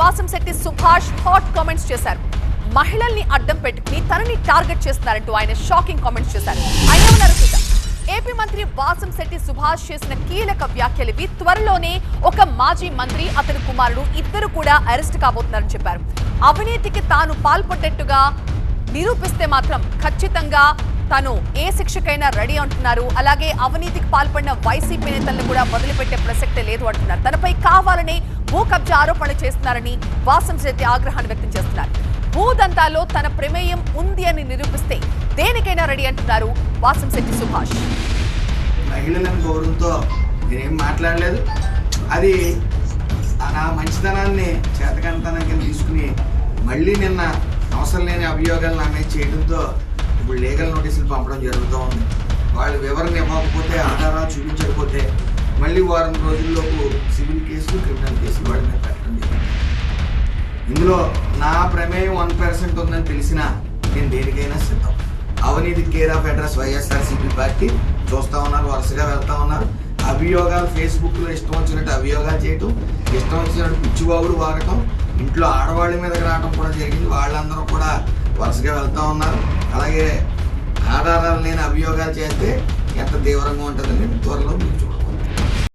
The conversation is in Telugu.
వాసంశెట్టి సుభాష్ హాట్ కామెంట్స్ చేశారు. మహిళల్ని అడ్డం పెట్టుకుని తనని టార్గెట్ చేస్తున్నారంటూ ఆయన షాకింగ్ కామెంట్స్ చేశారు. ఆయన ఏమన్నారు చూద్దాం ఏపీ మంత్రి వాసంశెట్టి సుభాష్ చేసిన కీలక వ్యాఖ్యలు ఇవి. త్వరలోనే ఒక మాజీ మంత్రి అతని కుమారుడు ఇద్దరు కూడా అరెస్ట్ కాబోతున్నారని చెప్పారు. అవినీతికి తాను పాల్పడ్డట్టుగా నిరూపిస్తే మాత్రం ఖచ్చితంగా తను ఏ శిక్షకైనా రెడీ అంటున్నారు. అలాగే అవినీతికి పాల్పడిన వైసీపీ నేతలను కూడా వదిలిపెట్టే ప్రసక్తే లేదు అంటున్నారు. తనపై కావాలనే భూ కబ్జా ఆరోపణలు చేస్తున్నారని వాసం వాసంశెట్టి ఆగ్రహాన్ని వ్యక్తం చేస్తున్నారు. భూదంతాలో తన ప్రమేయం ఉంది అని నిరూపిస్తే దేనికైనా రెడీ అంటున్నారు వాసం శెట్టి సుభాష్. మహిళలను గౌరవంతో నేనేం మాట్లాడలేదు. అది నా మంచితనాన్ని చేతకంతనం కింద తీసుకుని మళ్ళీ నిన్న అవసరం లేని అభియోగాలు నా మీద చేయడంతో ఇప్పుడు లీగల్ నోటీసులు పంపడం జరుగుతూ ఉంది. వాళ్ళు వివరణ ఇవ్వకపోతే ఆధారాలు చూపించకపోతే మళ్ళీ వారం రోజుల్లోపు సివిల్ కేసులు క్రిమినల్ కేసులు వాడి మీద పెట్టడం జరిగింది. ఇందులో నా ప్రమేయం వన్ పర్సెంట్ ఉందని తెలిసినా నేను దేనికైనా సిద్ధం. అవినీతి care of address YSRCP party చూస్తా ఉన్నారు వరుసగా వెళ్తా ఉన్నారు. అభియోగాలు ఫేస్బుక్లో ఇష్టం వచ్చినట్టు అభియోగాలు చేయటం ఇష్టం వచ్చినట్టు పిచ్చిబాబులు వాడటం ఇంట్లో ఆడవాళ్ళ మీదకి రావడం కూడా జరిగింది. వాళ్ళందరూ కూడా వరుసగా వెళ్తా ఉన్నారు. అలాగే ఆధారాలు లేని అభియోగాలు చేస్తే ఎంత తీవ్రంగా ఉంటుందని త్వరలో మీకు చూడాలి